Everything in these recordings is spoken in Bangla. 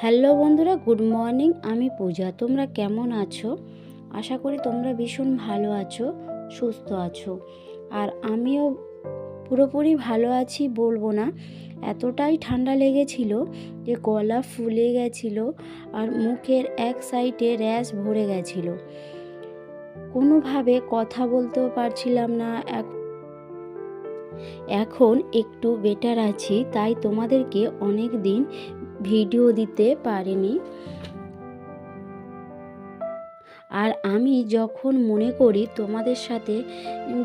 হ্যালো বন্ধুরা, গুড মর্নিং। আমি পূজা, তোমরা কেমন আছো? আশা করি তোমরা ভীষণ ভালো আছো, সুস্থ আছো। আর আমিও পুরোপুরি ভালো আছি, বলব না। এতটাই ঠান্ডা লেগেছিল যে গলা ফুলে গেছিল আর মুখের এক সাইডে র্যাশ ভরে গেছিল। কোনোভাবে কথা বলতেও পারছিলাম না। এক- এখন একটু বেটার আছি, তাই তোমাদেরকে অনেক দিন ভিডিও দিতে পারিনি। আর আমি যখন মনে করি তোমাদের সাথে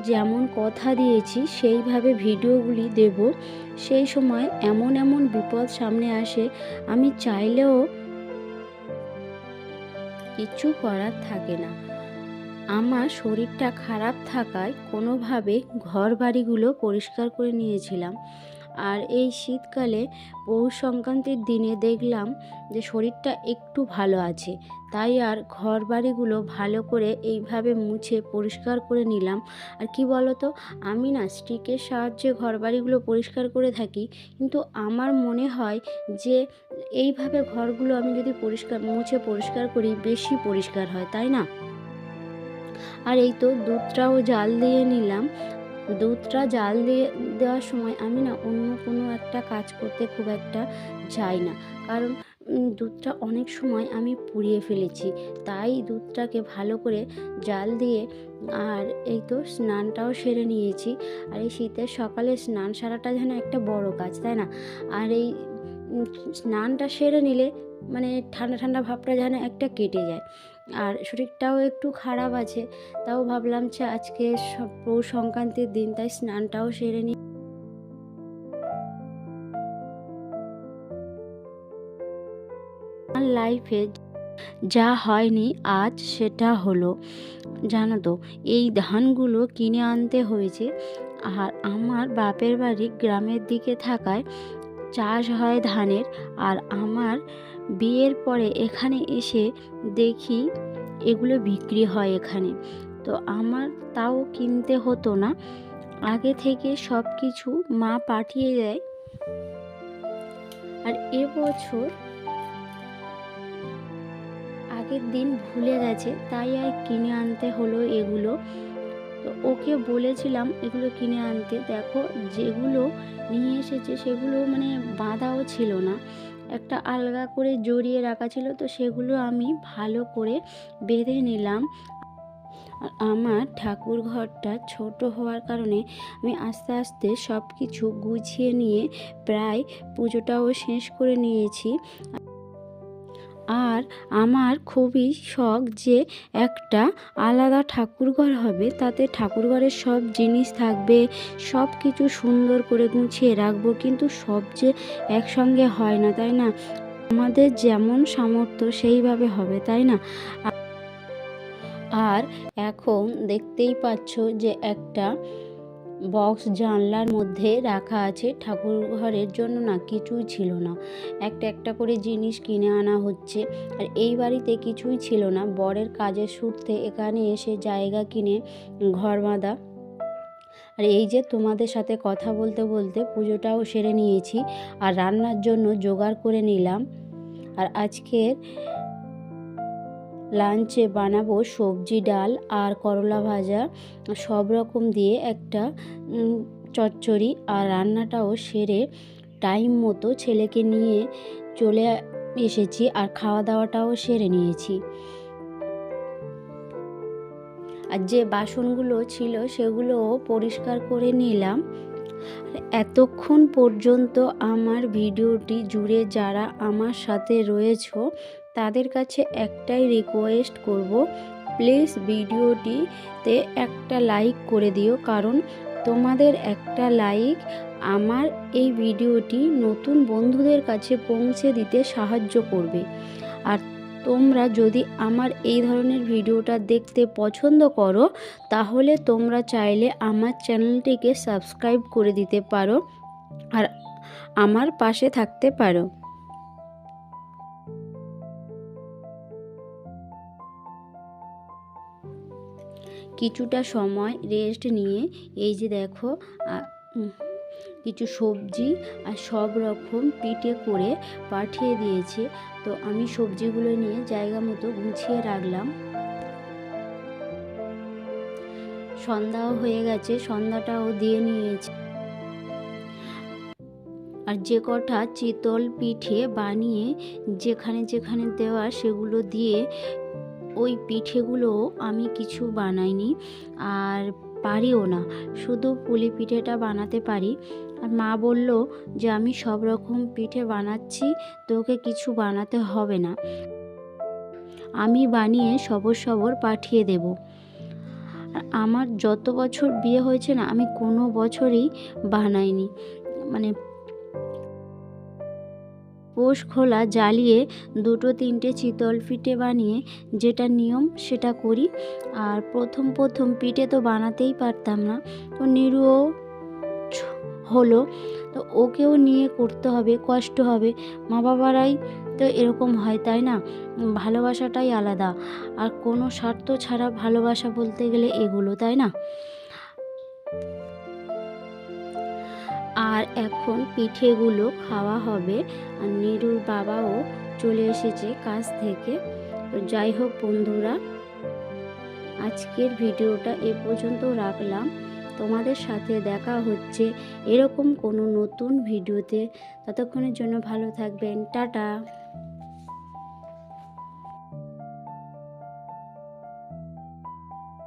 যেমন কথা দিয়েছি, সেইভাবে ভিডিওগুলি দেব, সেই সময় এমন এমন বিপদ সামনে আসে, আমি চাইলেও কিছু করার থাকে না। আমার শরীরটা খারাপ থাকায় কোনোভাবে ঘর বাড়িগুলো পরিষ্কার করে নিয়েছিলাম। আর এই শীতকালে পৌষ সংক্রান্তির দিনে দেখলাম যে শরীরটা একটু ভালো আছে। তাই আর ঘর বাড়িগুলো ভালো করে এইভাবে মুছে পরিষ্কার করে নিলাম। আর কি বলতো? আমি না স্টিকের সাহায্যে ঘর বাড়িগুলো পরিষ্কার করে থাকি। কিন্তু আমার মনে হয় যে এইভাবে ঘরগুলো আমি যদি পরিষ্কার, মুছে পরিষ্কার করি বেশি পরিষ্কার হয়, তাই না? আর এই তো দুধটাও জাল দিয়ে নিলাম। দুধটা জাল দিয়ে দেওয়ার সময় আমি না অন্য কোনো একটা কাজ করতে খুব একটা যাই না। কারণ দুধটা অনেক সময় আমি পুড়িয়ে ফেলেছি। তাই দুধটাকে ভালো করে জাল দিয়ে আর এই তো স্নানটাও সেরে নিয়েছি। আর এই শীতের সকালে স্নান সারাটা যেন একটা বড় কাজ, তাই না? আর এই স্নানটা সেরে নিলে মানে ঠান্ডা ঠান্ডা ভাবটা যেন একটা কেটে যায়। আর শরীরটাও একটু খারাপ আছে, তাও ভাবলাম যে আজকে পৌষ সংক্রান্তির দিন, তাই স্নানটাও সেরে নিই আমার লাইফে যা হয়নি, আজ সেটা হলো। জানো তো, এই ধানগুলো কিনে আনতে হয়েছে, আর আমার বাপের বাড়ি গ্রামের দিকে থাকায় চাষ হয় ধানের, আর আমার বিয়ের পরে এখানে এসে দেখি এগুলো বিক্রি হয় এখানে। তো আমার তাও কিনতে হতো না। আগে থেকে সব কিছু মা পাঠিয়ে দেয়। আর এবছর আগের দিন ভুলে গেছে, তাই আর কিনে আনতে হলো এগুলো। তো ওকে বলেছিলাম, এগুলো কিনে আনতে। দেখো, যেগুলো নিয়ে এসেছে সেগুলো মানে বাঁধাও ছিল না। একটা আলগা করে জড়িয়ে রাখা ছিল, তো সেগুলো আমি ভালো করে বেঁধে নিলাম। আমার ঠাকুর ঘরটা ছোট হওয়ার কারণে আমি আস্তে আস্তে সব কিছু গুছিয়ে নিয়ে প্রায় পুজোটাও শেষ করে নিয়েছি। আর আমার খুবই শখ যে একটা আলাদা ঠাকুরঘর হবে। তাতে ঠাকুরঘরের সব জিনিস থাকবে, সব কিছু সুন্দর করে গুছিয়ে রাখব। কিন্তু সব যে একসঙ্গে হয় না, তাই না? আমাদের যেমন সামর্থ্য সেইভাবে হবে, তাই না? আর এখন দেখতেই পাচ্ছ যে একটা বক্স জানলার মধ্যে রাখা আছে। ঠাকুর ঘরের জন্য না কিছুই ছিল না। একটা একটা করে জিনিস কিনে আনা হচ্ছে। আর এই বাড়িতে কিছুই ছিল না। বরের কাজের সূত্রে এখানে এসে জায়গা কিনে ঘর বাঁধা। আর এই যে তোমাদের সাথে কথা বলতে বলতে পুজোটাও সেরে নিয়েছি। আর রান্নার জন্য জোগাড় করে নিলাম। আর আজকের লাঞ্চে বানাবো সবজি, ডাল আর করলা ভাজা, সব রকম দিয়ে একটা চচ্চড়ি আর রান্নাটাও সেরে টাইম মতো ছেলেকে নিয়ে চলে এসেছি আর খাওয়া দাওয়াটাও সেরে নিয়েছি। আর যে বাসনগুলো ছিল সেগুলোও পরিষ্কার করে নিলাম। এতক্ষণ পর্যন্ত আমার ভিডিওটি জুড়ে যারা আমার সাথে রয়েছো তাদের কাছে একটাই রিকোয়েস্ট করব প্লিজ ভিডিওটিতে একটা লাইক করে দিও, কারণ তোমাদের একটা লাইক আমার এই ভিডিওটি নতুন বন্ধুদের কাছে পৌঁছে দিতে সাহায্য করবে। আর তোমরা যদি আমার এই ধরনের ভিডিওটা দেখতে পছন্দ করো, তাহলে তোমরা চাইলে আমার চ্যানেলটিকে সাবস্ক্রাইব করে দিতে পারো আর আমার পাশে থাকতে পারো। কিছুটা সময় রেস্ট নিয়ে, এই যে দেখো কিছু সবজি আর সব রকম পিঠে করে পাঠিয়ে দিয়েছে। তো আমি সবজিগুলো নিয়ে জায়গা মতো গুছিয়ে রাখলাম। সন্ধ্যাও হয়ে গেছে, সন্ধ্যাটাও দিয়ে নিয়েছে। আর যে কটা চিতল পিঠে বানিয়ে যেখানে যেখানে দেওয়া সেগুলো দিয়ে ওই পিঠেগুলো আমি কিছু বানাইনি আর পারিও না। শুধু পুলি পিঠেটা বানাতে পারি। আর মা বলল যে, আমি সব রকম পিঠে বানাচ্ছি, তোকে কিছু বানাতে হবে না। আমি বানিয়ে সবর সবর পাঠিয়ে দেব। আমার যত বছর বিয়ে হয়েছে না, আমি কোনো বছরই বানাইনি। মানে পোষ খোলা জ্বালিয়ে দুটো তিনটে চিতল পিঠে বানিয়ে যেটা নিয়ম সেটা করি। আর প্রথম প্রথম পিঠে তো বানাতেই পারতাম না। তো নিরুও হলো, তো ওকেও নিয়ে করতে হবে, কষ্ট হবে। মা বাবারাই তো এরকম হয়, তাই না? ভালোবাসাটাই আলাদা। আর কোনো স্বার্থ ছাড়া ভালোবাসা বলতে গেলে এগুলো, তাই না? আর এখন পিঠেগুলো খাওয়া হবে। আর নিরুর বাবাও চলে এসেছে কাজ থেকে। যাই হোক বন্ধুরা, আজকের ভিডিওটা এ পর্যন্ত রাখলাম। তোমাদের সাথে দেখা হচ্ছে এরকম কোনো নতুন ভিডিওতে। ততক্ষণের জন্য ভালো থাকবেন। টাটা।